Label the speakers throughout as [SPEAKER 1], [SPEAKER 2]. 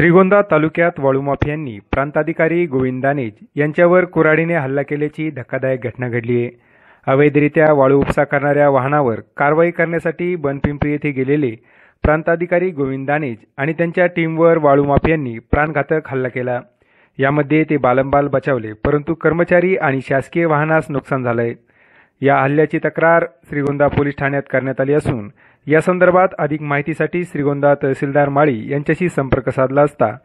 [SPEAKER 1] श्रीगोंदा तालुक्यात वाळूमाफियांनी प्रांताधिकारी गोविंद दानेज यांच्यावर कुऱ्हाडीने हल्ला केल्याची धक्कादायक घटना घडली आहे. अवैधरित्या वाळू उपसा करणाऱ्या वाहनावर कारवाई करण्यासाठी बनपिंपरी येथे गेलेले प्रांताधिकारी गोविंद दानेज आणि त्यांच्या टीमवर वाळू माफियांनी प्राणघातक हल्ला केला. यामध्ये ते बालंबाल बचावले परंतु कर्मचारी आणि शासकीय वाहनास नुकसान झालंय. या हल्ल्याची तक्रार श्रीगोंदा पोलीस ठाण्यात करण्यात आली असून या संदर्भात अधिक माहितीसाठी श्रीगोंदा तहसीलदार माळी यांच्याशी संपर्क साधला असता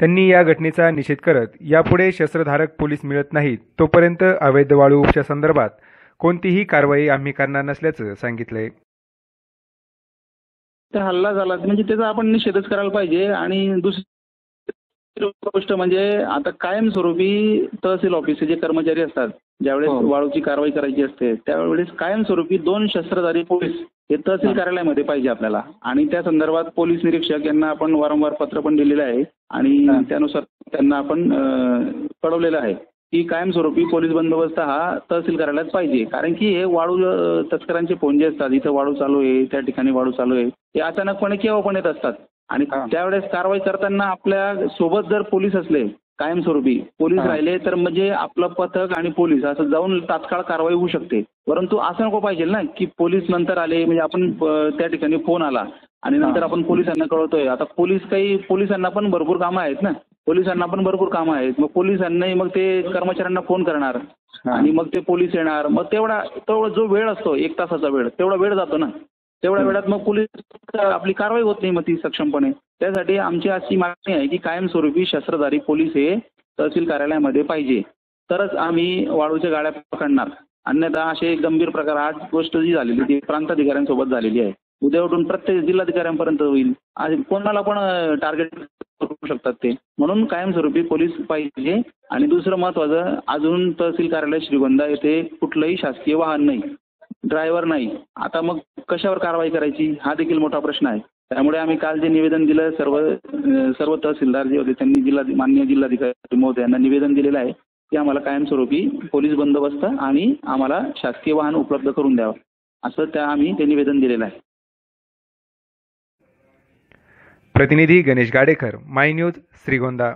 [SPEAKER 1] त्यांनी या घटनेचा निषेध करत यापुढे शस्त्रधारक पोलीस मिळत नाहीत तोपर्यंत अवैध वाळू उपशा संदर्भात कोणतीही कारवाई आम्ही करणार नसल्याचं सांगितलंय.
[SPEAKER 2] तर हल्ला झाला म्हणजे त्याचा आपण निषेधच करायला पाहिजे आणि दुसरी गोष्ट म्हणजे आता कायमस्वरूपी तहसील ऑफिसचे जे कर्मचारी असतात ज्यावेळेस
[SPEAKER 3] हो.
[SPEAKER 2] वाळूची कारवाई करायची असते त्यावेळेस कायमस्वरूपी दोन शस्त्रधारी पोलीस हे तहसील कार्यालयामध्ये पाहिजे आपल्याला. आणि त्या संदर्भात पोलीस निरीक्षक यांना आपण वारंवार पत्र पण दिलेलं आहे. आणि. त्यानुसार त्यांना आपण कळवलेलं आहे की कायमस्वरूपी पोलीस बंदोबस्त हा तहसील कार्यालयात पाहिजे. कारण की हे वाळू तस्करांचे फोन जे असतात. इथं वाळू चालू आहे त्या ठिकाणी वाळू चालू आहे. ते अचानकपणे केव्हा पण येत असतात. आणि. त्यावेळेस कारवाई करताना आपल्यासोबत जर पोलीस असले कायमस्वरूपी पोलीस. राहिले तर म्हणजे आपलं पथक आणि पोलीस असं जाऊन तात्काळ कारवाई होऊ शकते परंतु असं नको पाहिजे ना की पोलीस नंतर आले म्हणजे आपण त्या ठिकाणी फोन आला आणि नंतर. आपण पोलिसांना कळवतोय आता पोलीस काही पोलिसांना पण भरपूर कामं आहेत ना पोलिसांना पण भरपूर कामं आहेत मग पोलिसांनाही मग ते कर्मचाऱ्यांना फोन करणार. आणि मग ते पोलीस येणार मग तेवढा तेवढा जो वेळ असतो एक तासाचा वेळ तेवढा वेळ जातो ना तेवढ्या. वेळात मग पोलीस आपली कारवाई होत नाही मग ती सक्षमपणे. त्यासाठी आमची अशी मागणी आहे की कायमस्वरूपी शस्त्रधारी पोलीस हे तहसील कार्यालयामध्ये पाहिजे. तरच आम्ही वाळूच्या गाड्या पकडणार. अन्यथा असे गंभीर प्रकार आज गोष्ट जी झालेली ती प्रांताधिकाऱ्यांसोबत झालेली आहे. उद्या उठून प्रत्येक जिल्हाधिकाऱ्यांपर्यंत होईल. आणि कोणाला पण टार्गेट करू शकतात ते. म्हणून कायमस्वरूपी पोलीस पाहिजे. आणि दुसरं महत्वाचं अजून तहसील कार्यालय श्रीगोंदा येथे कुठलंही शासकीय वाहन नाही. ड्रायव्हर नाही. आता मग कशावर कारवाई करायची? हा देखील मोठा प्रश्न आहे. त्यामुळे आम्ही काल जे निवेदन दिलं सर्व सर्व तहसीलदार जे होते त्यांनी जिल्हा मान्य जिल्हाधिकारी महोदयांना निवेदन दिलेलं आहे की आम्हाला कायमस्वरूपी पोलीस बंदोबस्त आणि आम्हाला शासकीय वाहन उपलब्ध करून द्यावं. असं त्या आम्ही ते निवेदन दिलेलं आहे.
[SPEAKER 1] प्रतिनिधी गणेश गाडेकर माय न्यूज श्रीगोंदा.